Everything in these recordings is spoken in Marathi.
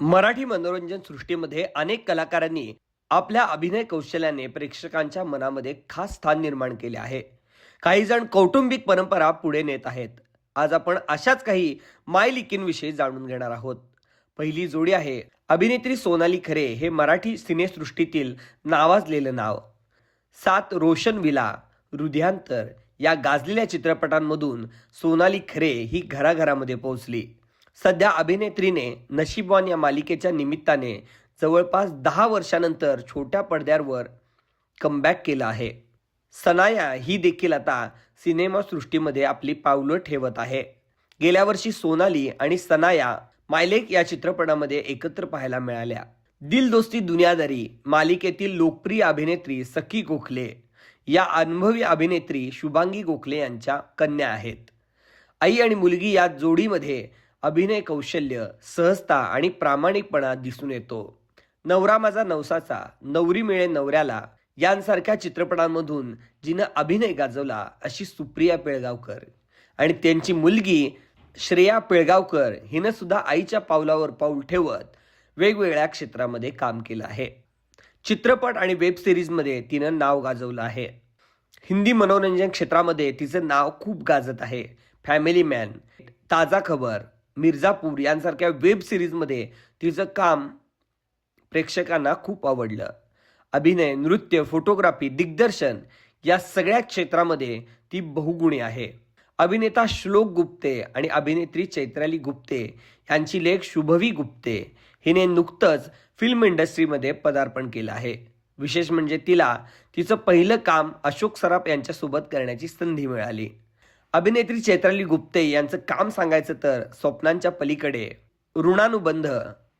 मराठी मनोरंजन सृष्टीमध्ये अनेक कलाकारांनी आपल्या अभिनय कौशल्याने प्रेक्षकांच्या मनामध्ये खास स्थान निर्माण केले आहे. काही जण कौटुंबिक परंपरा पुढे नेत आहेत. आज आपण अशाच काही मायलिकींविषयी जाणून घेणार आहोत. पहिली जोडी आहे अभिनेत्री सोनाली खरे हे मराठी सिनेसृष्टीतील नावाजलेलं नाव. सात रोशन विला हृदयांतर या गाजलेल्या चित्रपटांमधून सोनाली खरे ही घराघरामध्ये पोहोचली. सध्या अभिनेत्रीने नशीबवान या मालिकेच्या निमित्ताने जवळपास दहा वर्षानंतर छोट्या पडद्यावर कमबॅक केलं आहे. सनाया ही देखील आता सिनेमासृष्टीमध्ये आपली पावलं ठेवत आहे. गेल्या वर्षी सोनाली आणि सनाया मायलेक या चित्रपटामध्ये एकत्र पाहायला मिळाल्या. दिल दोस्ती दुनियादारी मालिकेतील लोकप्रिय अभिनेत्री सखी गोखले या अनुभवी अभिनेत्री शुभांगी गोखले यांच्या कन्या आहेत. आई आणि मुलगी या जोडीमध्ये अभिनय कौशल्य सहजता आणि प्रामाणिकपणा दिसून येतो. नवरा माझा नवसाचा नवरी मिळे नवऱ्याला यांसारख्या चित्रपटांमधून जिनं अभिनय गाजवला अशी सुप्रिया पिळगावकर. आणि त्यांची मुलगी श्रेया पिळगावकर हिनं सुद्धा आईच्या पावलावर पाऊल ठेवत वेगवेगळ्या क्षेत्रामध्ये काम केलं आहे. चित्रपट आणि वेब सिरीजमध्ये तिनं नाव गाजवलं आहे. हिंदी मनोरंजन क्षेत्रामध्ये तिचं नाव खूप गाजत आहे. फॅमिली मॅन ताजा खबर मिर्झापूर यांसारख्या वेब सिरीजमध्ये तिचं काम प्रेक्षकांना खूप आवडलं. अभिनय नृत्य फोटोग्राफी दिग्दर्शन या सगळ्या क्षेत्रामध्ये ती बहुगुणी आहे. अभिनेता श्लोक गुप्ते आणि अभिनेत्री चैत्राली गुप्ते यांची लेख शुभवी गुप्ते हिने नुकतंच फिल्म इंडस्ट्रीमध्ये पदार्पण केलं आहे. विशेष म्हणजे तिला तिचं पहिलं काम अशोक सराफ यांच्यासोबत करण्याची संधी मिळाली. अभिनेत्री चैत्राली गुप्ते यांचं काम सांगायचं तर स्वप्नांच्या पलीकडे ऋणानुबंध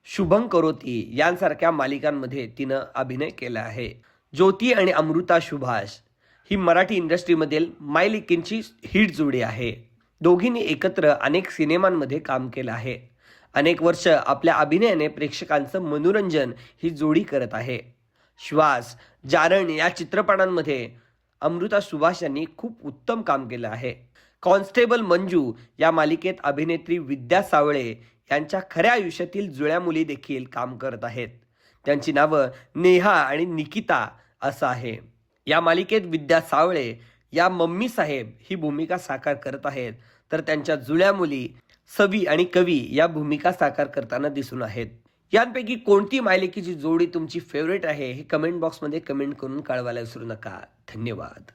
शुभम करोती यांसारख्या मालिकांमध्ये तिनं अभिनय केला आहे. ज्योती आणि अमृता सुभाष ही मराठी इंडस्ट्रीमधील मायलिकींची हिट जोडी आहे. दोघींनी एकत्र अनेक सिनेमांमध्ये काम केलं आहे. अनेक वर्ष आपल्या अभिनयाने प्रेक्षकांचं मनोरंजन ही जोडी करत आहे. श्वास जारण या चित्रपटांमध्ये अमृता सुभाष यांनी खूप उत्तम काम केलं आहे. कॉन्स्टेबल मंजू या मालिकेत अभिनेत्री विद्या सावळे यांच्या खऱ्या आयुष्यातील जुळ्या मुली देखील काम करत आहेत. त्यांची नावं नेहा आणि निकिता असं आहे. या मालिकेत विद्या सावळे या मम्मी साहेब ही भूमिका साकार करत आहेत. तर त्यांच्या जुळ्या मुली सवी आणि कवी या भूमिका साकार करताना दिसून आहेत. यांपैकी कोणती मालिकेची जोडी तुमची फेवरेट आहे हे कमेंट बॉक्समध्ये कमेंट करून कळवायला विसरू नका. धन्यवाद.